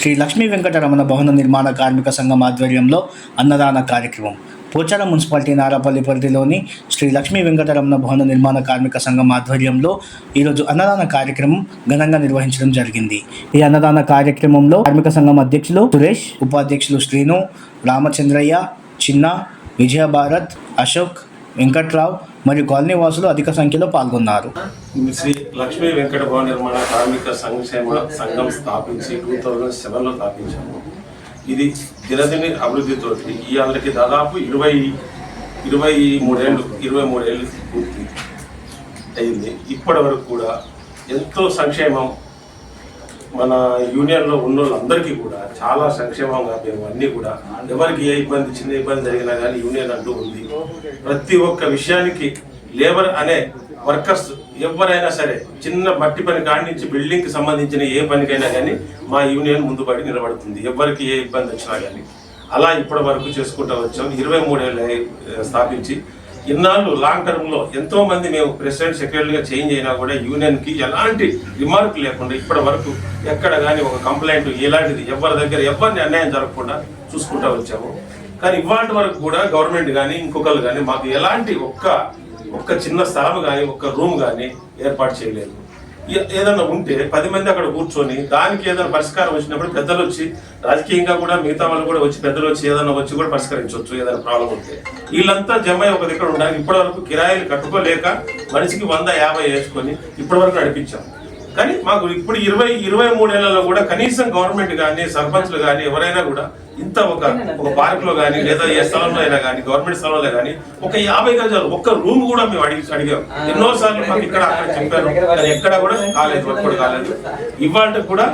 శ్రీ లక్ష్మీ వెంకటరమణ భవన నిర్మాణ కార్మిక సంఘం ఆధ్వర్యంలో అన్నదాన కార్యక్రమం. పోచారం మున్సిపాలిటీ నారాపల్లి పరిధిలోని శ్రీ లక్ష్మీ వెంకటరమణ భవన నిర్మాణ కార్మిక సంఘం ఆధ్వర్యంలో ఈరోజు అన్నదాన కార్యక్రమం ఘనంగా నిర్వహించడం జరిగింది. ఈ అన్నదాన కార్యక్రమంలో కార్మిక సంఘం అధ్యక్షులు సురేష్ ఉపాధ్యక్షులు శ్రీను రామచంద్రయ్య చిన్న విజయభారత్ అశోక్ వెంకట్రావు మరియు కాలనీ వాసులు అధిక సంఖ్యలో పాల్గొన్నారు. శ్రీ లక్ష్మీ వెంకట భవన నిర్మాణ కార్మిక సంక్షేమ సంఘం స్థాపించి టూ థౌజండ్ సెవెన్లో స్థాపించాము ఇది దినదిని అభివృద్ధితో ఇవాళకి దాదాపు ఇరవై ఇరవై మూడేళ్ళు ఇరవై మూడేళ్ళు పూర్తి అయింది. ఇప్పటి వరకు కూడా ఎంతో సంక్షేమం మన యూనియన్లో ఉన్న వాళ్ళందరికీ కూడా చాలా సంక్షేమంగా మేము అన్నీ కూడా. ఎవరికి ఏ ఇబ్బంది చిన్న ఇబ్బంది జరిగినా కానీ యూనియన్ అంటూ ఉంది. ప్రతి ఒక్క విషయానికి లేబర్ అనే వర్కర్స్ ఎవరైనా సరే చిన్న మట్టి పని కాడి నుంచి బిల్డింగ్కి సంబంధించిన ఏ పనికైనా కానీ మా యూనియన్ ముందుపడి నిలబడుతుంది. ఎవరికి ఏ ఇబ్బంది వచ్చినా కానీ. అలా ఇప్పటి వరకు చేసుకుంటూ వచ్చాం. ఇరవై మూడేళ్ళు స్థాపించి ఇన్నాళ్ళు లాంగ్ టర్మ్లో ఎంతో మంది మేము ప్రెసిడెంట్ సెక్రటరీగా చేంజ్ అయినా కూడా యూనియన్కి ఎలాంటి రిమార్క్ లేకుండా ఇప్పటి వరకు ఎక్కడ కానీ ఒక కంప్లైంట్ ఇలాంటిది ఎవరి దగ్గర ఎవరిని అన్యాయం జరగకుండా చూసుకుంటా వచ్చాము. కానీ ఇవాటి వరకు కూడా గవర్నమెంట్ కానీ ఇంకొకరు కానీ మాకు ఎలాంటి ఒక్క ఒక్క చిన్న స్థలం కానీ ఒక్క రూమ్ కానీ ఏర్పాటు చేయలేదు. ఏదైనా ఉంటే పది మంది అక్కడ కూర్చొని దానికి ఏదైనా పరిష్కారం వచ్చినప్పుడు పెద్దలు వచ్చి రాజకీయంగా కూడా మిగతా వాళ్ళు కూడా వచ్చి పెద్దలు వచ్చి ఏదైనా వచ్చి కూడా పరిష్కరించవచ్చు ఏదైనా ప్రాబ్లం ఉంటే. వీళ్ళంతా జమ ఒక దగ్గర ఉండాలి. ఇప్పటి వరకు కిరాయిలు కట్టుకోలేక మనిషికి వంద యాభై వేసుకొని ఇప్పటి వరకు నడిపించాం. కానీ మాకు ఇప్పుడు ఇరవై ఇరవై మూడేళ్ళలో కూడా కనీసం గవర్నమెంట్ కానీ సర్పంచ్లు కానీ ఎవరైనా కూడా ఇంత ఒక ఒక పార్క్లో కానీ లేదా ఏ స్థలంలో అయినా కానీ గవర్నమెంట్ స్థలంలో కానీ ఒక యాభై గజాలు ఒక్క రూమ్ కూడా మేము అడిగి అడిగాం. ఎన్నో సార్లు మాకు ఇక్కడ అక్కడ చెప్పారు. కానీ ఎక్కడ కూడా కాలేదు ఒక్కడు కాలేదు. ఇవాళ కూడా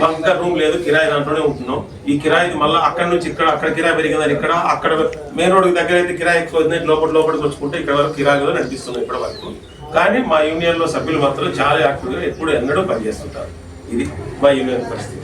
మాకు ఇంకా రూమ్ లేదు కిరాయి దాంట్లోనే ఉంటున్నాం. ఈ కిరాయి మళ్ళీ అక్కడ నుంచి ఇక్కడ అక్కడ కిరాయి పెరిగిందని ఇక్కడ అక్కడ మెయిన్ రోడ్ దగ్గర అయితే కిరాయి ఎక్కువ లోపల లోపలికి వచ్చుకుంటే ఇక్కడ వరకు కిరాయిలో నడిపిస్తున్నాం ఇప్పటి వరకు. కానీ మా యూనియన్లో సభ్యులు మాత్రం చాలా యాక్టివ్గా ఎప్పుడు ఎన్నడూ పనిచేస్తుంటారు. ఇది మా యూనియన్ పరిస్థితి.